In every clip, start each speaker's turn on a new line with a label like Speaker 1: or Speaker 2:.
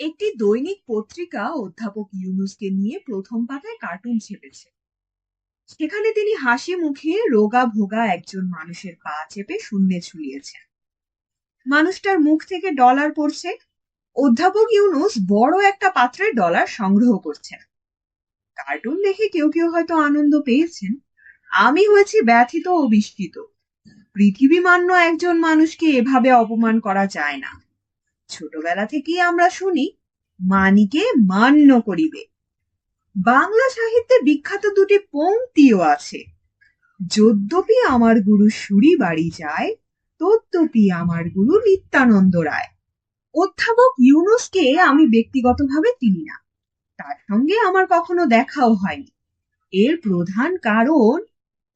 Speaker 1: একটি দৈনিক পত্রিকা অধ্যাপক ইউনুসকে নিয়ে প্রথম পাতায় কার্টুন ছেপেছে। সেখানে তিনি হাসি মুখে রোগা ভোগা একজন মানুষের পা চেপে শূন্যে ঝুলিয়েছেন। মানুষটার মুখ থেকে ডলার পড়ছে। অধ্যাপক ইউনুস বড় একটা পাত্রে ডলার সংগ্রহ করছেন। কার্টুন দেখে কেউ কেউ হয়তো আনন্দ পেয়েছেন। আমি হয়েছি ব্যথিত ও বিস্মিত। পৃথিবী মান্য একজন মানুষকে এভাবে অপমান করা যায় না। ছোটবেলা থেকেই আমরা শুনি, মানিকে মান্য করিবে। বাংলা সাহিত্যে বিখ্যাত দুটি পংক্তিও আছে। যদ্যপি আমার গুরু সুরি বাড়ি যায়, তদ্যপি আমার গুরু নিত্যানন্দ রায়। অধ্যাপক ইউনুসকে আমি ব্যক্তিগতভাবে চিনি না। তার সঙ্গে আমার কখনো দেখাও হয়নি। এর প্রধান কারণ,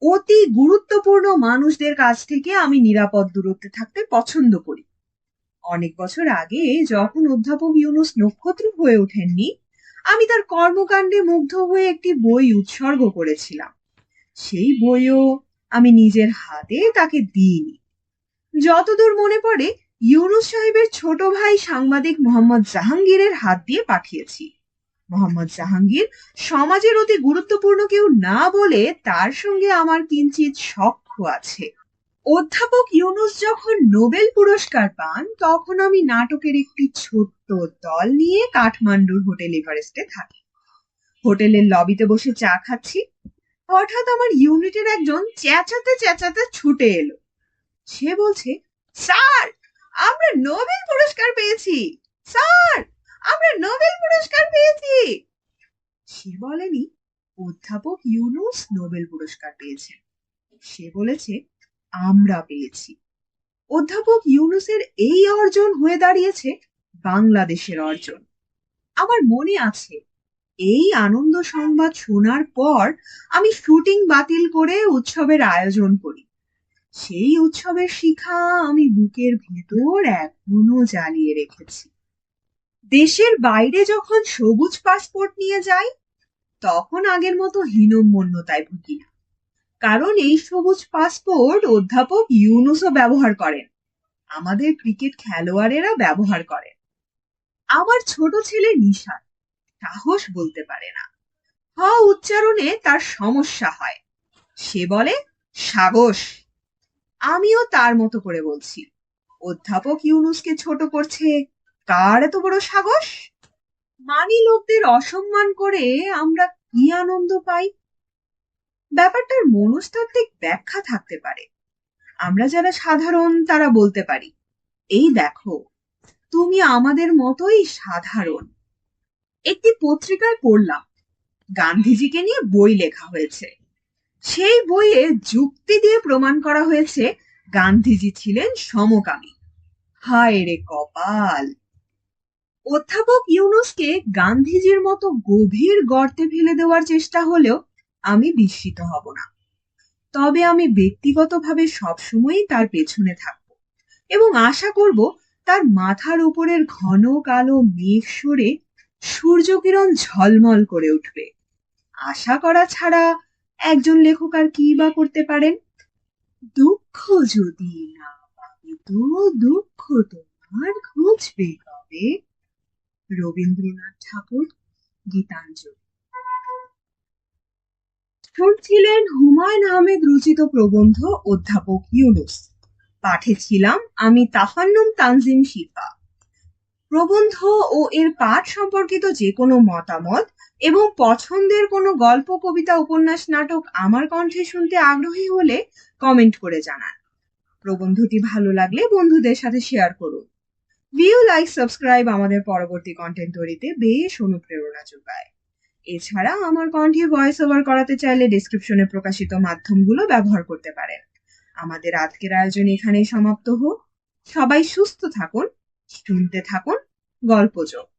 Speaker 1: অতি গুরুত্বপূর্ণ মানুষদের কাছ থেকে আমি নিরাপদ দূরত্বে থাকতে পছন্দ করি। অনেক বছর আগে যখন অধ্যাপক ইউনুস নক্ষত্র হয়ে ওঠেননি, আমি তার কর্মকাণ্ডে মুগ্ধ হয়ে একটি বই উৎসর্গ করেছিলাম। সেই বইও আমি নিজের হাতে তাকে দিইনি। যতদূর মনে পড়ে, ইউনুস সাহেবের ছোট ভাই সাংবাদিক মোহাম্মদ জাহাঙ্গীরের হাত দিয়ে পাঠিয়েছি। মোহাম্মদ জাহাঙ্গীর সমাজের অতি গুরুত্বপূর্ণ কেউ না বলে তার সঙ্গে আমার কিঞ্চিত সখ্য আছে। অধ্যাপক ইউনুস যখন নোবেল পুরস্কার পান, তখন আমি নাটকের একটি ছোট্ট দল নিয়ে কাঠমান্ডুর হোটেল এভারেস্টে থাকি। হোটেলের লবিতে বসে চা খাচ্ছি। হঠাৎ আমার ইউনিটের একজন চেঁচাতে চেঁচাতে ছুটে এলো। সে বলছে, স্যার, আমরা নোবেল পুরস্কার পেয়েছি। স্যার, আমরা নোবেল পুরস্কার পেয়েছি। সে বলেনি, অধ্যাপক ইউনুস নোবেল পুরস্কার পেয়েছেন। সে বলেছে আমরা পেয়েছি। অধ্যাপক ইউনুসের এই অর্জন হয়ে দাঁড়িয়েছে বাংলাদেশের অর্জন। আমার মনে আছে, এই আনন্দ সংবাদ শোনার পর আমি শুটিং বাতিল করে উৎসবের আয়োজন করি। সেই উৎসবের শিখা আমি বুকের ভেতর এখনও জ্বালিয়ে রেখেছি। দেশের বাইরে যখন সবুজ পাসপোর্ট নিয়ে যাই, তখন আগের মতো হীনম্মন্যতায় ভুগি না। কারণ এই সবুজ পাসপোর্ট অধ্যাপক ইউনুসও ব্যবহার করেন। আমাদের ক্রিকেট খেলোয়াড়েরা ব্যবহার করেন আমার ছোট ছেলে নিশান সাহস বলতে পারে না। হ উচ্চারণে তার সমস্যা হয়। সে বলে, সাগস। আমিও তার মতো করে বলছি। অধ্যাপক ইউনুসকে ছোট করছে, কার এত বড় সাহস মানি লোকদের অসম্মান করে আমরা কি আনন্দ পাই? ব্যাপারটার মনস্তাত্ত্বিক ব্যাখ্যা থাকতে পারে। আমরা যারা সাধারণ, তারা বলতে পারি, এই দেখো, তুমি আমাদের মতোই সাধারণ। একটি পত্রিকায় পড়লাম, গান্ধীজিকে নিয়ে বই লেখা হয়েছে। সেই বইয়ে যুক্তি দিয়ে প্রমাণ করা হয়েছে গান্ধীজি ছিলেন সমকামী। হায় রে কপাল! অধ্যাপক ইউনুসকে গান্ধীজির মতো গভীর গর্তে ফেলে দেওয়ার চেষ্টা হলেও আমি বিস্মিত হব না। তবে আমি ব্যক্তিগতভাবে সবসময়ই তার পেছনে থাকব এবং আশা করব তার মাথার উপরের ঘন কালো মেঘ সরে সূর্যকিরণ ঝলমল করে উঠবে। আশা করা ছাড়া একজন লেখক আর কি বা করতে পারেন? দুঃখ যদি না পাবে তো দুঃখ তোমার খুঁজবে কবে? রবীন্দ্রনাথ ঠাকুর, গীতাঞ্জলি। শুনছিলেন হুমায়ুন আহমেদ রচিত প্রবন্ধ অধ্যাপক ইউনুস। পাঠে ছিলাম আমি তাফান্নুম তানজিম শিফা। প্রবন্ধ ও এর পাঠ সম্পর্কিত যে কোনো মতামত এবং পছন্দের কোনো গল্প, কবিতা, উপন্যাস, নাটক আমার কণ্ঠে শুনতে আগ্রহী হলে কমেন্ট করে জানান। প্রবন্ধটি ভালো লাগলে বন্ধুদের সাথে শেয়ার করুন। ভিউ লাইক সাবস্ক্রাইব আমাদের পরবর্তী কন্টেন্ট তৈরিতে বেশ অনুপ্রেরণা যোগায়। এছাড়া আমার কণ্ঠে ভয়েস ওভার করাতে চাইলে ডিসক্রিপশনে প্রকাশিত মাধ্যমগুলো ব্যবহার করতে পারেন। আমাদের আজকের আয়োজন এখানেই সমাপ্ত হোক। সবাই সুস্থ থাকুন, শুনতে থাকুন গল্পযোগ